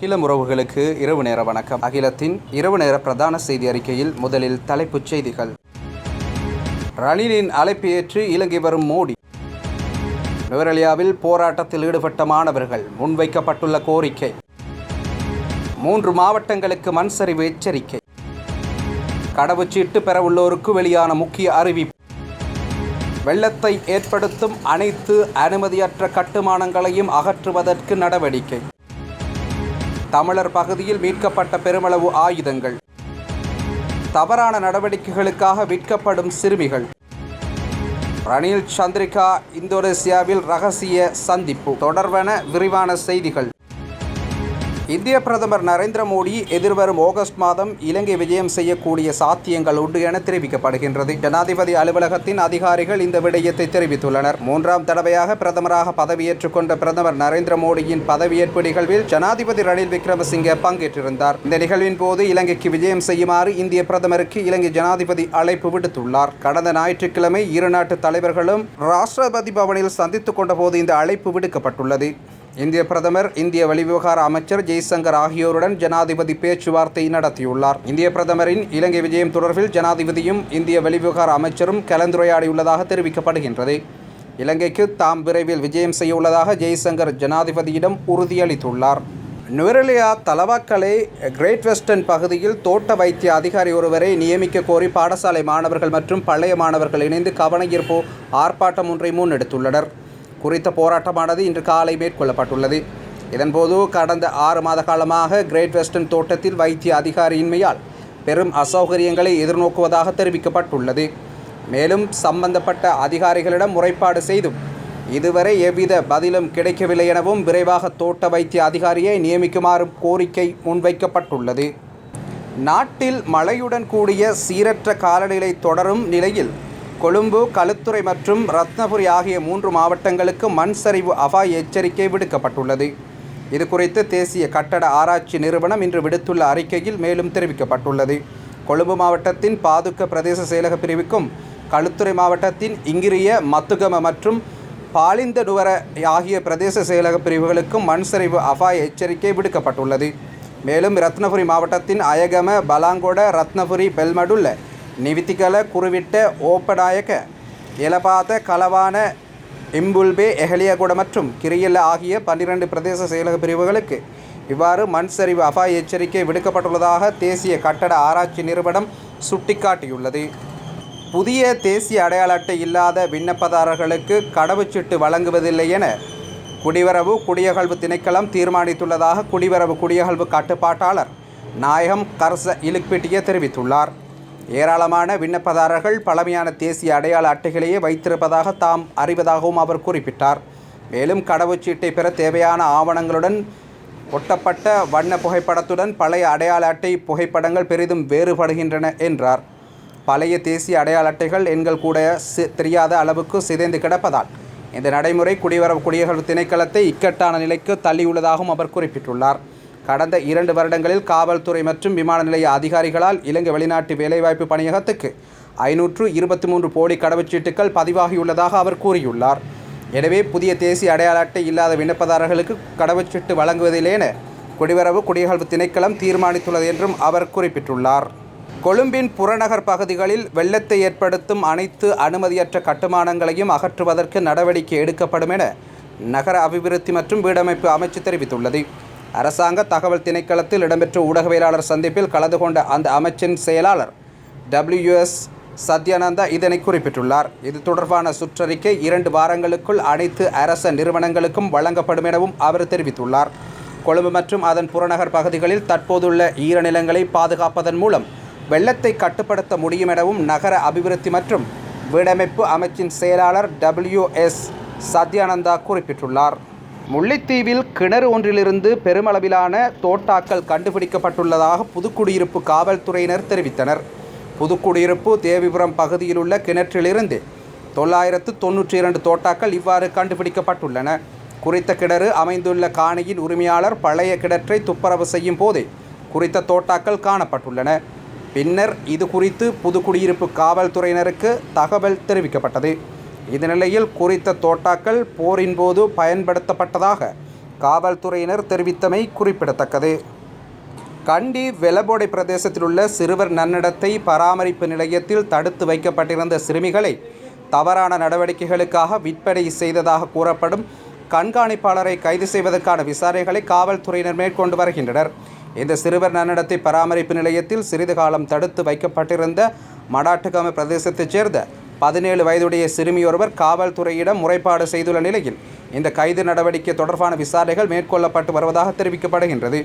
அகிலம் உறவுகளுக்கு இரவு நேர வணக்கம். அகிலத்தின் இரவு நேர பிரதான செய்தி அறிக்கையில் முதலில் தலைப்புச் செய்திகள். ரணிலின் அழைப்பு ஏற்று இலங்கை வரும் மோடி. நுவரெலியாவில் போராட்டத்தில் ஈடுபட்ட மாணவர்கள் முன்வைக்கப்பட்டுள்ள கோரிக்கை. மூன்று மாவட்டங்களுக்கு மண் சரிவு எச்சரிக்கை. கடவுச்சீட்டு பெறவுள்ளோருக்கு வெளியான முக்கிய அறிவிப்பு. வெள்ளத்தை ஏற்படுத்தும் அனைத்து அனுமதியற்ற கட்டுமானங்களையும் அகற்றுவதற்கு நடவடிக்கை. தமிழர் பகுதியில் மீட்கப்பட்ட பெருமளவு ஆயுதங்கள். தவறான நடவடிக்கைகளுக்காக விற்கப்படும் சிறுமிகள். ரணில் சந்திரிகா இந்தோனேசியாவில் ரகசிய சந்திப்பு. தொடர்பென விரிவான செய்திகள். இந்திய பிரதமர் நரேந்திர மோடி எதிர்வரும் ஆகஸ்ட் மாதம் இலங்கை விஜயம் செய்யக்கூடிய சாத்தியங்கள் உண்டு என தெரிவிக்கப்படுகின்றது. ஜனாதிபதி அலுவலகத்தின் அதிகாரிகள் இந்த விடயத்தை தெரிவித்துள்ளனர். மூன்றாம் தடவையாக பிரதமராக பதவியேற்றுக் கொண்ட பிரதமர் நரேந்திர மோடியின் பதவியேற்பு நிகழ்வில் ஜனாதிபதி ரணில் விக்ரமசிங்கே பங்கேற்றிருந்தார். இந்த நிகழ்வின் போது இலங்கைக்கு விஜயம் செய்யுமாறு இந்திய பிரதமருக்கு இலங்கை ஜனாதிபதி அழைப்பு விடுத்துள்ளார். கடந்த ஞாயிற்றுக்கிழமை இரு நாட்டு தலைவர்களும் ராஷ்டிரபதி பவனில் சந்தித்துக் கொண்டபோது இந்த அழைப்பு விடுக்கப்பட்டுள்ளது. இந்திய பிரதமர் இந்திய வெளிவிவகார அமைச்சர் ஜெய்சங்கர் ஆகியோருடன் ஜனாதிபதி பேச்சுவார்த்தை நடத்தியுள்ளார். இந்திய பிரதமரின் இலங்கை விஜயம் தொடர்பில் ஜனாதிபதியும் இந்திய வெளிவிவகார அமைச்சரும் கலந்துரையாடியுள்ளதாக தெரிவிக்கப்படுகின்றது. இலங்கைக்கு தாம் விரைவில் விஜயம் செய்ய உள்ளதாக ஜெய்சங்கர் ஜனாதிபதியிடம் உறுதியளித்துள்ளார். நுவரெலியா தலவாக்கலை கிரேட் வெஸ்டர்ன் பகுதியில் தோட்ட வைத்திய அதிகாரி ஒருவரை நியமிக்க கோரி பாடசாலை மாணவர்கள் மற்றும் பழைய மாணவர்கள் இணைந்து கவனஈர்ப்பு ஆர்ப்பாட்டம் ஒன்றை முன்னெடுத்துள்ளனர். குறித்த போராட்டமானது இன்று காலை மேற்கொள்ளப்பட்டுள்ளது. இதன்போது கடந்த ஆறு மாத காலமாக கிரேட் வெஸ்டர்ன் தோட்டத்தில் வைத்திய அதிகாரியின்மையால் பெரும் அசௌகரியங்களை எதிர்நோக்குவதாக தெரிவிக்கப்பட்டுள்ளது. மேலும் சம்பந்தப்பட்ட அதிகாரிகளிடம் முறைப்பாடு செய்தும் இதுவரை எவ்வித பதிலும் கிடைக்கவில்லை எனவும் விரைவாக தோட்ட வைத்திய அதிகாரியை நியமிக்குமாறும் கோரிக்கை முன்வைக்கப்பட்டுள்ளது. நாட்டில் மழையுடன் கூடிய சீரற்ற காலநிலை தொடரும் நிலையில் கொழும்பு களுத்துறை மற்றும் ரத்னபுரி ஆகிய மூன்று மாவட்டங்களுக்கு மண் சரிவு அபாய எச்சரிக்கை விடுக்கப்பட்டுள்ளது. இது குறித்து தேசிய கட்டட ஆராய்ச்சி நிறுவனம் இன்று விடுத்துள்ள அறிக்கையில் மேலும் தெரிவிக்கப்பட்டுள்ளது. கொழும்பு மாவட்டத்தின் பாதுக்க பிரதேச செயலக பிரிவுக்கும் களுத்துறை மாவட்டத்தின் இங்கிரிய மத்துகம மற்றும் பாலிந்த நுவர ஆகிய பிரதேச செயலக பிரிவுகளுக்கும் மண் சரிவு அபாய எச்சரிக்கை விடுக்கப்பட்டுள்ளது. மேலும் ரத்னபுரி மாவட்டத்தின் அயகம பலாங்கொட ரத்னபுரி பெல்மடுல்ல நிவித்திகல குருவிட்ட ஓப்பநாயக்க எலபாத கலவான இம்புல்பே எஹலியகுட மற்றும் கிரியல்ல ஆகிய பன்னிரண்டு பிரதேச செயலக பிரிவுகளுக்கு இவ்வாறு மண் சரிவு அபாய எச்சரிக்கை விடுக்கப்பட்டுள்ளதாக தேசிய கட்டட ஆராய்ச்சி நிறுவனம் சுட்டிக்காட்டியுள்ளது. புதிய தேசிய அடையாள அட்டை இல்லாத விண்ணப்பதாரர்களுக்கு கடவுச்சீட்டு வழங்குவதில்லை என குடிவரவு குடியகழ்வு திணைக்களம் தீர்மானித்துள்ளதாக குடிவரவு குடியகழ்வு கட்டுப்பாட்டாளர் நாயகம் கர்ச இலுக்பிட்டிய தெரிவித்துள்ளார். ஏராளமான விண்ணப்பதாரர்கள் பழமையான தேசிய அடையாள அட்டைகளையே வைத்திருப்பதாக தாம் அறிவதாகவும் அவர் குறிப்பிட்டார். மேலும் கடவுச்சீட்டை பெற தேவையான ஆவணங்களுடன் ஒட்டப்பட்ட வண்ண புகைப்படத்துடன் பழைய அடையாள அட்டை புகைப்படங்கள் பெரிதும் வேறுபடுகின்றன என்றார். பழைய தேசிய அடையாள அட்டைகள் எண்கள் கூட சி தெரியாத அளவுக்கு சிதைந்து கிடப்பதால் இந்த நடைமுறை குடிவரவு குடியகழ்வு திணைக்களத்தை இக்கட்டான நிலைக்கு தள்ளியுள்ளதாகவும் அவர் குறிப்பிட்டுள்ளார். கடந்த இரண்டு வருடங்களில் காவல்துறை மற்றும் விமான நிலைய அதிகாரிகளால் இலங்கை வெளிநாட்டு வேலைவாய்ப்பு பணியகத்துக்கு ஐநூற்று இருபத்தி மூன்று போலி கடவுச்சீட்டுகள் பதிவாகியுள்ளதாக அவர் கூறியுள்ளார். எனவே புதிய தேசிய அடையாள அட்டை இல்லாத விண்ணப்பதாரர்களுக்கு கடவுச்சீட்டு வழங்குவதில்லை என குடிவரவு குடியகழ்வு திணைக்களம் தீர்மானித்துள்ளது என்றும் அவர் குறிப்பிட்டுள்ளார். கொழும்பின் புறநகர் பகுதிகளில் வெள்ளத்தை ஏற்படுத்தும் அனைத்து அனுமதியற்ற கட்டுமானங்களையும் அகற்றுவதற்கு நடவடிக்கை எடுக்கப்படும் என நகர அபிவிருத்தி மற்றும் வீடமைப்பு அமைச்சு தெரிவித்துள்ளது. அரசாங்க தகவல் திணைக்களத்தில் இடம்பெற்ற ஊடகவியலாளர் சந்திப்பில் கலந்து கொண்ட அந்த அமைச்சின் செயலாளர் டபிள்யூஎஸ் சத்யானந்தா இதனை குறிப்பிட்டுள்ளார். இது தொடர்பான சுற்றறிக்கை இரண்டு வாரங்களுக்குள் அனைத்து அரச நிறுவனங்களுக்கும் வழங்கப்படும் எனவும் அவர் தெரிவித்துள்ளார். கொழும்பு மற்றும் அதன் புறநகர் பகுதிகளில் தற்போதுள்ள ஈரநிலங்களை பாதுகாப்பதன் மூலம் வெள்ளத்தை கட்டுப்படுத்த முடியும் எனவும் நகர அபிவிருத்தி மற்றும் வீடமைப்பு அமைச்சின் செயலாளர் டபிள்யூ எஸ் சத்யானந்தா குறிப்பிட்டுள்ளார். முல்லைத்தீவில் கிணறு ஒன்றிலிருந்து பெருமளவிலான தோட்டாக்கள் கண்டுபிடிக்கப்பட்டுள்ளதாக புதுக்குடியிருப்பு காவல்துறையினர் தெரிவித்தனர். புதுக்குடியிருப்பு தேவிபுரம் பகுதியில் உள்ள கிணற்றிலிருந்து தொள்ளாயிரத்து தொன்னூற்றி இரண்டு தோட்டாக்கள் இவ்வாறு கண்டுபிடிக்கப்பட்டுள்ளன. குறித்த கிணறு அமைந்துள்ள காணியின் உரிமையாளர் பழைய கிணற்றை துப்பரவு செய்யும் போதே குறித்த தோட்டாக்கள் காணப்பட்டுள்ளன. பின்னர் இது குறித்து புதுக்குடியிருப்பு காவல்துறையினருக்கு தகவல் தெரிவிக்கப்பட்டது. இந்நிலையில் குறித்த தோட்டாக்கள் போரின் போது பயன்படுத்தப்பட்டதாக காவல்துறையினர் தெரிவித்தமை குறிப்பிடத்தக்கது. கண்டி வெலபோடை பிரதேசத்தில் உள்ள சிறுவர் நன்னடத்தை பராமரிப்பு நிலையத்தில் தடுத்து வைக்கப்பட்டிருந்த சிறுமிகளை தவறான நடவடிக்கைகளுக்காக விற்பனை செய்ததாக கூறப்படும் கண்காணிப்பாளரை கைது செய்வதற்கான விசாரணைகளை காவல்துறையினர் மேற்கொண்டு வருகின்றனர். இந்த சிறுவர் நன்னடத்தை பராமரிப்பு நிலையத்தில் சிறிது காலம் தடுத்து வைக்கப்பட்டிருந்த மடாட்டுகாம பிரதேசத்தைச் சேர்ந்த பதினேழு வயதுடைய சிறுமியொருவர் காவல்துறையிடம் முறைப்பாடு செய்துள்ள நிலையில் இந்த கைது நடவடிக்கை தொடர்பான விசாரணைகள் மேற்கொள்ளப்பட்டு வருவதாக தெரிவிக்கப்படுகின்றது.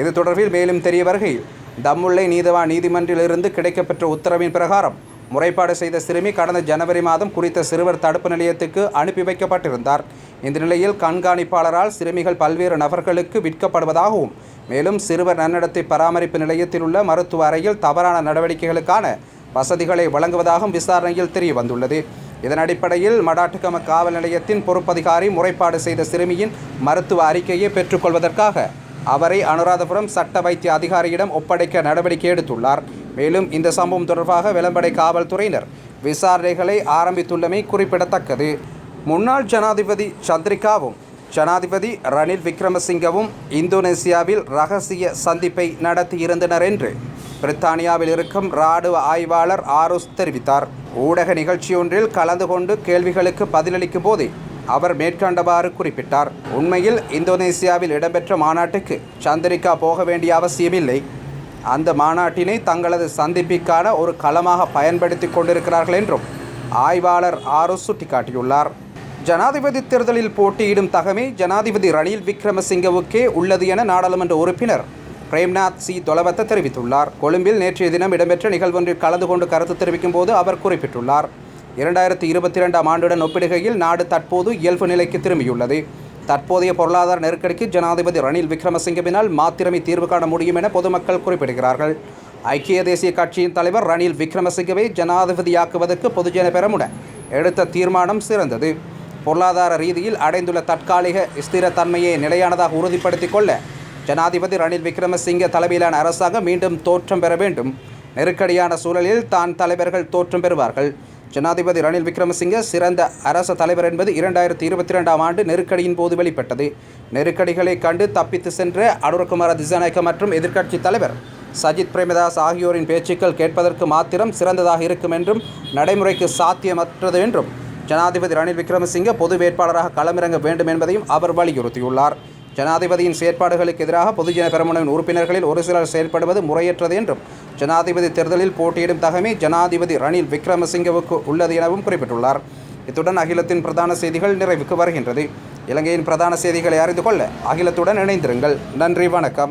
இது தொடர்பில் மேலும் தெரிய வருகையில் தம்முல்லை நீதவான் நீதிமன்றிலிருந்து கிடைக்கப்பெற்ற உத்தரவின் பிரகாரம் முறைப்பாடு செய்த சிறுமி கடந்த ஜனவரி மாதம் குறித்த சிறுவர் தடுப்பு நிலையத்துக்கு அனுப்பி வைக்கப்பட்டிருந்தார். இந்த நிலையில் கண்காணிப்பாளரால் சிறுமிகள் பல்வேறு நபர்களுக்கு விற்கப்படுவதாகவும் மேலும் சிறுவர் நன்னடத்தை பராமரிப்பு நிலையத்தில் உள்ள மருத்துவ அறையில் தவறான நடவடிக்கைகளுக்கான வசதிகளை வழங்குவதாகவும் விசாரணையில் தெரிய வந்துள்ளது இதன் அடிப்படையில் மடாட்டுக்கம காவல் நிலையத்தின் பொறுப்பதிகாரி முறைப்பாடு செய்த சிறுமியின் மருத்துவ அறிக்கையை பெற்றுக்கொள்வதற்காக அவரை அனுராதபுரம் சட்ட வைத்திய அதிகாரியிடம் ஒப்படைக்க நடவடிக்கை எடுத்துள்ளார். மேலும் இந்த சம்பவம் தொடர்பாக விளம்படை காவல்துறையினர் விசாரணைகளை ஆரம்பித்துள்ளமை குறிப்பிடத்தக்கது. முன்னாள் ஜனாதிபதி சந்திரிகாவும் ஜனாதிபதி ரணில் விக்ரமசிங்கவும் இந்தோனேசியாவில் ரகசிய சந்திப்பை நடத்தியிருந்தனர் என்று பிரித்தானியாவில் இருக்கும் இராணுவ ஆய்வாளர் ஆரோஸ் தெரிவித்தார். ஊடக நிகழ்ச்சியொன்றில் கலந்து கொண்டு கேள்விகளுக்கு பதிலளிக்கும் போதே அவர் மேற்கண்டவாறு குறிப்பிட்டார். உண்மையில் இந்தோனேசியாவில் இடம்பெற்ற மாநாட்டுக்கு சந்திரிகா போக வேண்டிய அவசியமில்லை. அந்த மாநாட்டினை தங்களது சந்திப்பிற்கான ஒரு களமாக பயன்படுத்தி கொண்டிருக்கிறார்கள் என்றும் ஆய்வாளர் ஆரோஸ் சுட்டிக்காட்டியுள்ளார். ஜனாதிபதி தேர்தலில் போட்டியிடும் தகமை ஜனாதிபதி ரணில் விக்ரமசிங்கவுக்கே உள்ளது என நாடாளுமன்ற உறுப்பினர் பிரேம்நாத் சி தொலவத்த தெரிவித்துள்ளார். கொழும்பில் நேற்றைய தினம் இடம்பெற்ற நிகழ்வொன்றில் கலந்து கொண்டு கருத்து தெரிவிக்கும் போது அவர் குறிப்பிட்டுள்ளார். இரண்டாயிரத்தி இருபத்தி ரெண்டாம் ஆண்டுடன் ஒப்பிடுகையில் நாடு தற்போது இயல்பு நிலைக்கு திரும்பியுள்ளது. தற்போதைய பொருளாதார நெருக்கடிக்கு ஜனாதிபதி ரணில் விக்ரமசிங்கவினால் மாத்திரமே தீர்வு காண முடியும் என பொதுமக்கள் குறிப்பிடுகிறார்கள். ஐக்கிய தேசிய கட்சியின் தலைவர் ரணில் விக்ரமசிங்கவை ஜனாதிபதியாக்குவதற்கு பொதுஜன பெரமுட எடுத்த தீர்மானம் சிறந்தது. பொருளாதார ரீதியில் அடைந்துள்ள தற்காலிக ஸ்திரத்தன்மையை நிலையானதாக உறுதிப்படுத்திக் கொள்ள ஜனாதிபதி ரணில் விக்ரமசிங்க தலைமையிலான அரசாங்கம் மீண்டும் தோற்றம் பெற வேண்டும். நெருக்கடியான சூழலில் தான் தலைவர்கள் தோற்றம் பெறுவார்கள். ஜனாதிபதி ரணில் விக்ரமசிங்க சிறந்த அரச தலைவர் என்பது இரண்டாயிரத்தி இருபத்தி ரெண்டாம் ஆண்டு நெருக்கடியின் போது வெளிப்பட்டது. நெருக்கடிகளை கண்டு தப்பித்து சென்ற அனுரகுமார திசாநாயக்க மற்றும் எதிர்க்கட்சி தலைவர் சஜித் பிரேமதாஸ் ஆகியோரின் பேச்சுக்கள் கேட்பதற்கு மாத்திரம் சிறந்ததாக இருக்கும் என்றும் நடைமுறைக்கு சாத்தியமற்றது என்றும் ஜனாதிபதி ரணில் விக்ரமசிங்க பொது வேட்பாளராக களமிறங்க வேண்டும் என்பதையும் அவர் வலியுறுத்தியுள்ளார். ஜனாதிபதியின் செயற்பாடுகளுக்கு எதிராக பொதுஜன பெரமுனவின் உறுப்பினர்களில் ஒரு சிலர் செயல்படுவது முறையற்றது என்றும் ஜனாதிபதி தேர்தலில் போட்டியிடும் தகமை ஜனாதிபதி ரணில் விக்ரமசிங்கவுக்கு உள்ளது எனவும் குறிப்பிட்டுள்ளார். இத்துடன் அகிலத்தின் பிரதான செய்திகள் நிறைவுக்கு வருகின்றது. இலங்கையின் பிரதான செய்திகளை அறிந்து கொள்ள அகிலத்துடன் இணைந்திருங்கள். நன்றி வணக்கம்.